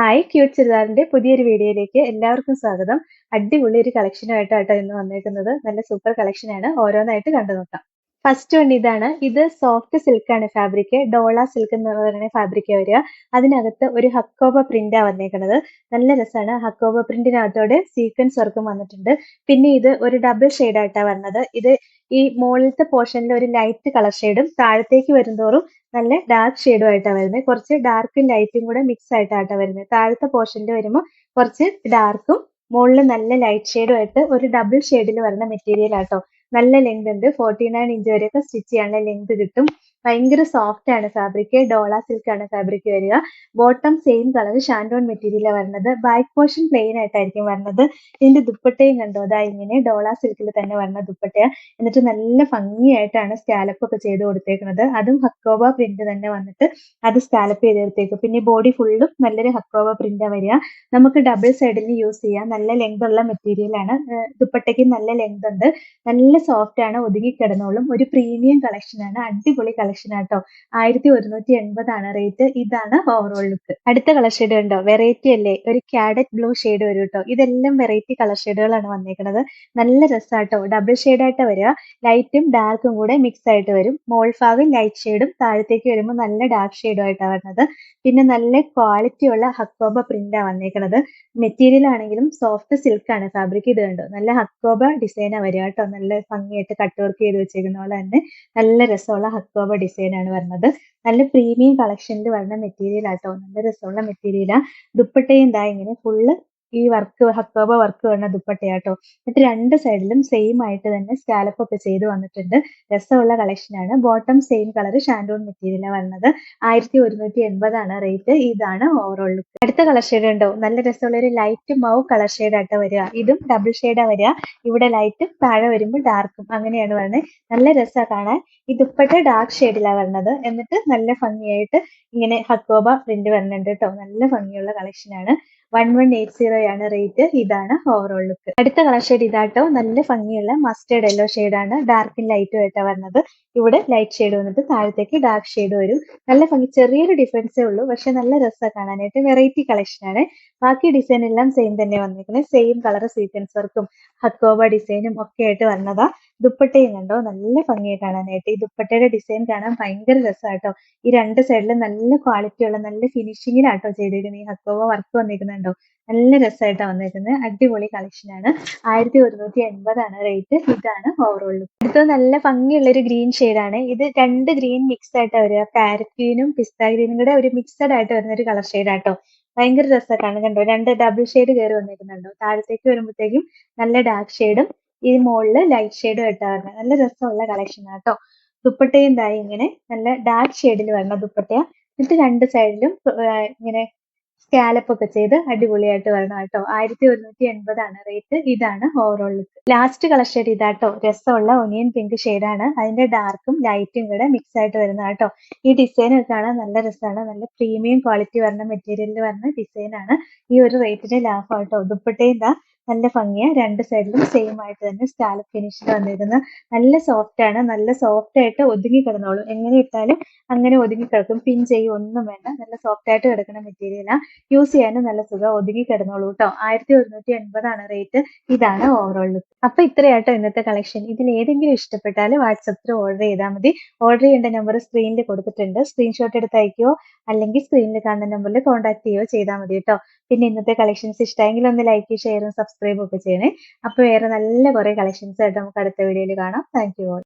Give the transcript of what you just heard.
Hi cute ചുരിദാറിന്റെ പുതിയൊരു വീഡിയോയിലേക്ക് എല്ലാവർക്കും സ്വാഗതം. അടിപൊളി ഒരു കളക്ഷനുമായിട്ടാട്ടോ ഇന്ന് വന്നേക്കുന്നത്. നല്ല സൂപ്പർ കളക്ഷനാണ് ഓരോന്നായിട്ട് കണ്ടു നോക്കാം ഫസ്റ്റ് വൺ ഇതാണ്. ഇത് സോഫ്റ്റ് സിൽക്ക് ആണ് ഫാബ്രിക് ഡോള സിൽക്ക് എന്ന് പറയുന്ന ഫാബ്രിക് വരിക. അതിനകത്ത് ഒരു ഹക്കോബ പ്രിന്റാ വന്നേക്കുന്നത് നല്ല രസമാണ്. ഹക്കോബ പ്രിന്റിനകത്തോടെ സീക്വൻസ് വർക്കും വന്നിട്ടുണ്ട്. പിന്നെ ഇത് ഒരു ഡബിൾ ആയിട്ടാണ് വരുന്നത് ഇത് ഈ മുകളിലത്തെ പോർഷനിൽ ഒരു ലൈറ്റ് കളർ ഷെയ്ഡും താഴത്തേക്ക് വരുന്നതോറും നല്ല ഡാർക്ക് ഷെയ്ഡും ആയിട്ടാണ് വരുന്നത്. കുറച്ച് ഡാർക്കും ലൈറ്റും കൂടെ മിക്സ് ആയിട്ടാണ് വരുന്നത്. താഴത്തെ പോർഷനിൽ വരുമ്പോൾ കുറച്ച് ഡാർക്കും മുകളിൽ നല്ല ലൈറ്റ് ഷെയ്ഡും ആയിട്ട് ഒരു ഡബിൾ ഷെയ്ഡിൽ വരുന്ന മെറ്റീരിയൽ ആട്ടോ. നല്ല ലെങ്ത് ഉണ്ട്. ഫോർട്ടി നയൻ ഇഞ്ച് വരെയൊക്കെ സ്റ്റിച്ച് ചെയ്യാനുള്ള ലെങ്ത് കിട്ടും. ഭയങ്കര സോഫ്റ്റ് ആണ് ഫാബ്രിക് ഡോള സിൽക്ക് ആണ് ഫാബ്രിക് വരിക. ബോട്ടം സെയിം കളർ ഷാൻഡോൺ മെറ്റീരിയലാണ് വരുന്നത് ബാക്ക് പോർഷൻ പ്ലെയിൻ ആയിട്ടായിരിക്കും വരുന്നത് ഇതിന്റെ ദുപ്പട്ടയും കണ്ടോ? അതാ ഇങ്ങനെ ഡോള സിൽക്കിൽ തന്നെ വരുന്ന ദുപ്പട്ടയാ. എന്നിട്ട് നല്ല ഭംഗിയായിട്ടാണ് സ്കാലപ്പ് ഒക്കെ ചെയ്ത് കൊടുത്തേക്കുന്നത് അതും ഹക്കോബ പ്രിന്റ് തന്നെ വന്നിട്ട് അത് സ്കാലപ്പ് ചെയ്തെടുത്തേക്കും പിന്നെ ബോഡി ഫുള്ളും നല്ലൊരു ഹക്കോബ പ്രിന്റാ വരിക. നമുക്ക് ഡബിൾ സൈഡിൽ യൂസ് ചെയ്യാം. നല്ല ലെങ്ത് ഉള്ള മെറ്റീരിയൽ ആണ്. ദുപ്പട്ടയ്ക്ക് നല്ല ലെങ്ത് ഉണ്ട്. നല്ല സോഫ്റ്റ് ആണ്. ഒതുങ്ങി കിടന്നോളും. ഒരു പ്രീമിയം കളക്ഷൻ ആണ്. അടിപൊളി ആട്ടോ. ആയിരത്തി ഒരുന്നൂറ്റി എൺപതാണ് റേറ്റ് ഇതാണ് ഓവറോൾ ലുക്ക് അടുത്ത കളർ ഷെയ്ഡ് ഉണ്ടോ വെറൈറ്റി അല്ലേ? ഒരു കാഡറ്റ് ബ്ലൂ ഷെയ്ഡ് വരും കേട്ടോ ഇതെല്ലാം വെറൈറ്റി കളർ ഷെയ്ഡുകളാണ് വന്നേക്കുന്നത് നല്ല രസമാട്ടോ ഡബിൾ ഷെയ്ഡ് ആയിട്ട് വരിക. ലൈറ്റും ഡാർക്കും കൂടെ മിക്സ് ആയിട്ട് വരും. മോൾ ഭാഗം ലൈറ്റ് ഷെയ്ഡും താഴത്തേക്ക് വരുമ്പോൾ നല്ല ഡാർക്ക് ഷെയ്ഡും ആയിട്ടാണ് വരുന്നത് പിന്നെ നല്ല ക്വാളിറ്റി ഉള്ള ഹക്കോബ പ്രിന്റാണ് വന്നേക്കുന്നത് മെറ്റീരിയൽ ആണെങ്കിലും സോഫ്റ്റ് സിൽക്ക് ആണ് ഫാബ്രിക് ഇത് കണ്ടോ? നല്ല ഹക്കോബ ഡിസൈനാണ് വരിക കേട്ടോ നല്ല ഭംഗിയായിട്ട് കട്ട് വർക്ക് ചെയ്ത് വെച്ചേക്കുന്ന പോലെ തന്നെ. നല്ല രസമുള്ള ഹക്കോബ ഡിസൈൻ ആണ് വരുന്നത്. നല്ല പ്രീമിയം കളക്ഷനിൽ വരുന്ന മെറ്റീരിയൽ ആട്ടോ. നല്ല രസമുള്ള മെറ്റീരിയലാ ദുപ്പട്ടയും എന്താ ഇങ്ങനെ ഫുള്ള് ഈ വർക്ക് ഹക്കോബ വർക്ക് വരുന്ന ദുപ്പട്ടയാട്ടോ എന്നിട്ട് രണ്ട് സൈഡിലും സെയിം ആയിട്ട് തന്നെ സ്കാലപ്പ് ഒക്കെ ചെയ്ത് വന്നിട്ടുണ്ട്. രസമുള്ള കളക്ഷനാണ് ബോട്ടം സെയിം കളർ ഷാൻഡോൺ മെറ്റീരിയലാണ് വരുന്നത് ആയിരത്തി ഒരുന്നൂറ്റി എൺപതാണ് റേറ്റ് ഇതാണ് ഓവറോൾ ലുക്ക് അടുത്ത കളർ ഷെയ്ഡ് ഉണ്ടോ? നല്ല രസമുള്ള ഒരു ലൈറ്റ് മൗ കളർ ഷെയ്ഡ് ആയിട്ട് വരിക. ഇതും ഡബിൾ ഷെയ്ഡാ വരിക. ഇവിടെ ലൈറ്റ് താഴെ വരുമ്പോൾ ഡാർക്കും അങ്ങനെയാണ് വരുന്നത് നല്ല രസമാണ് കാണാൻ. ഈ ദുപ്പട്ട ഡാർക്ക് ഷെയ്ഡിലാണ് വരുന്നത് എന്നിട്ട് നല്ല ഭംഗിയായിട്ട് ഇങ്ങനെ ഹക്കോബ പ്രിന്റ് വരുന്നുണ്ട് കേട്ടോ നല്ല ഭംഗിയുള്ള കളക്ഷനാണ് വൺ വൺ എയ്റ്റ് സീറോ ആണ് റേറ്റ് ഇതാണ് ഓവറോൾ ലുക്ക് അടുത്ത കളർ ഷെയ്ഡ് ഇതാട്ടോ. നല്ല ഭംഗിയുള്ള മസ്റ്റേർഡ് യെല്ലോ ആണ്. ഡാർക്കും ലൈറ്റും ആയിട്ടാണ് വരുന്നത്. ഇവിടെ ലൈറ്റ് ഷെയ്ഡ് വന്നിട്ട് താഴത്തേക്ക് ഡാർക്ക് ഷെയ്ഡ് വരും. നല്ല ഭംഗി ചെറിയൊരു ഡിഫറൻസേ ഉള്ളൂ. പക്ഷെ നല്ല രസമാണ് കാണാനായിട്ട്. വെറൈറ്റി കളക്ഷൻ ആണ്. ബാക്കി ഡിസൈൻ എല്ലാം സെയിം തന്നെ വന്നിരിക്കുന്നത് സെയിം കളർ സീക്വൻസ് വർക്കും ഹക്കോബ ഡിസൈനും ഒക്കെ ആയിട്ട് വന്നതാ. ദുപ്പട്ടയും കണ്ടോ? നല്ല ഭംഗിയെ കാണാനായിട്ട്. ഈ ദുപ്പട്ടയുടെ ഡിസൈൻ കാണാൻ ഭയങ്കര രസമാട്ടോ ഈ രണ്ട് സൈഡിലും നല്ല ക്വാളിറ്റി ഉള്ള നല്ല ഫിനിഷിങ്ങിലാട്ടോ ചെയ്തിരിക്കുന്നത് ഈ ഹക്കോബ വർക്ക് വന്നിരിക്കുന്നുണ്ടോ നല്ല രസമായിട്ടാണ് വന്നിരിക്കുന്നത് അടിപൊളി കളക്ഷൻ ആണ്. ആയിരത്തി ഒരുന്നൂറ്റി എൺപതാണ് റേറ്റ് ഇതാണ് ഓവറോൾ അടുത്ത നല്ല ഭംഗിയുള്ള ഒരു ഗ്രീൻ ആണ്. ഇത് രണ്ട് ഗ്രീൻ മിക്സ് ആയിട്ടാണ് വരിക. പാരറ്റ് ഗ്രീനും പിസ്ത ഗ്രീനും കൂടെ ഒരു മിക്സഡ് ആയിട്ട് വരുന്ന ഒരു കളർ ആട്ടോ. ഭയങ്കര രസമൊക്കെയാണ് കണ്ടോ? രണ്ട് ഡബിൾ ഷെയ്ഡ് കയറി വന്നിരിക്കുന്നുണ്ടോ? താഴത്തേക്ക് വരുമ്പോഴത്തേക്കും നല്ല ഡാർക്ക് ഷെയ്ഡും ഈ മുകളിൽ ലൈറ്റ് ഷെയ്ഡും ഇട്ടാണ് നല്ല രസമുള്ള കളക്ഷൻ ആട്ടോ. ദുപ്പട്ടയും തായി ഇങ്ങനെ നല്ല ഡാർക്ക് ഷെയ്ഡിൽ വരുന്ന ദുപ്പട്ടയ. എന്നിട്ട് രണ്ട് സൈഡിലും ഇങ്ങനെ സ്കാലപ്പ് ഒക്കെ ചെയ്ത് അടിപൊളിയായിട്ട് വരണം കേട്ടോ. ആയിരത്തി ഒരുന്നൂറ്റി എൺപതാണ് റേറ്റ് ഇതാണ് overall look last colour shade ഇതാട്ടോ. രസമുള്ള ഒനിയൻ പിങ്ക് ആണ്. അതിന്റെ ഡാർക്കും ലൈറ്റും കൂടെ മിക്സ് ആയിട്ട് വരുന്ന കേട്ടോ. ഈ ഡിസൈൻ ഒക്കെ കാണാൻ നല്ല രസമാണ്. നല്ല പ്രീമിയം ക്വാളിറ്റി വരുന്ന മെറ്റീരിയലിൽ വരുന്ന ഡിസൈൻ ആണ്. ഈ ഒരു റേറ്റിന് ലാഭം കേട്ടോ. ദുപ്പട്ടയും നല്ല ഭംഗിയാണ് രണ്ട് സൈഡിലും സെയിം ആയിട്ട് തന്നെ സ്റ്റാലപ്പ് ഫിനിഷിൽ വന്നിരുന്നത് നല്ല സോഫ്റ്റ് ആണ്. നല്ല സോഫ്റ്റ് ആയിട്ട് ഒതുങ്ങി കിടന്നോളും. എങ്ങനെ ഇട്ടാലും അങ്ങനെ ഒതുങ്ങി കിടക്കും. പിൻ ചെയ്യും ഒന്നും വേണ്ട. നല്ല സോഫ്റ്റ് ആയിട്ട് കിടക്കുന്ന മെറ്റീരിയലാണ് യൂസ് ചെയ്യാനും നല്ല സുഖം. ഒതുങ്ങി കിടന്നോളൂ കേട്ടോ ആയിരത്തി ഒരുന്നൂറ്റി എൺപതാണ് റേറ്റ് ഇതാണ് ഓവറോൾ ലുക്ക് അപ്പൊ ഇത്രയാട്ടോ ഇന്നത്തെ കളക്ഷൻ ഇതിൽ ഏതെങ്കിലും ഇഷ്ടപ്പെട്ടാൽ വാട്സപ്പിൽ ഓർഡർ ചെയ്താൽ മതി. ഓർഡർ ചെയ്യേണ്ട നമ്പർ സ്ക്രീനിൽ കൊടുത്തിട്ടുണ്ട്. സ്ക്രീൻഷോട്ട് എടുത്ത് അയക്കുകയോ അല്ലെങ്കിൽ സ്ക്രീനിൽ കാണുന്ന നമ്പറിൽ കോൺടാക്ട് ചെയ്യുകയോ ചെയ്താൽ മതി കേട്ടോ പിന്നെ ഇന്നത്തെ കളക്ഷൻസ് ഇഷ്ടമെങ്കിൽ ഒന്ന് ലൈക്ക് ഷെയറും സബ്സ്ക്രൈബും ഒക്കെ ചെയ്യണേ. അപ്പോൾ വേറെ നല്ല കുറേ കളക്ഷൻസ് ആയിട്ട് നമുക്ക് അടുത്ത വീഡിയോയിൽ കാണാം. Thank you all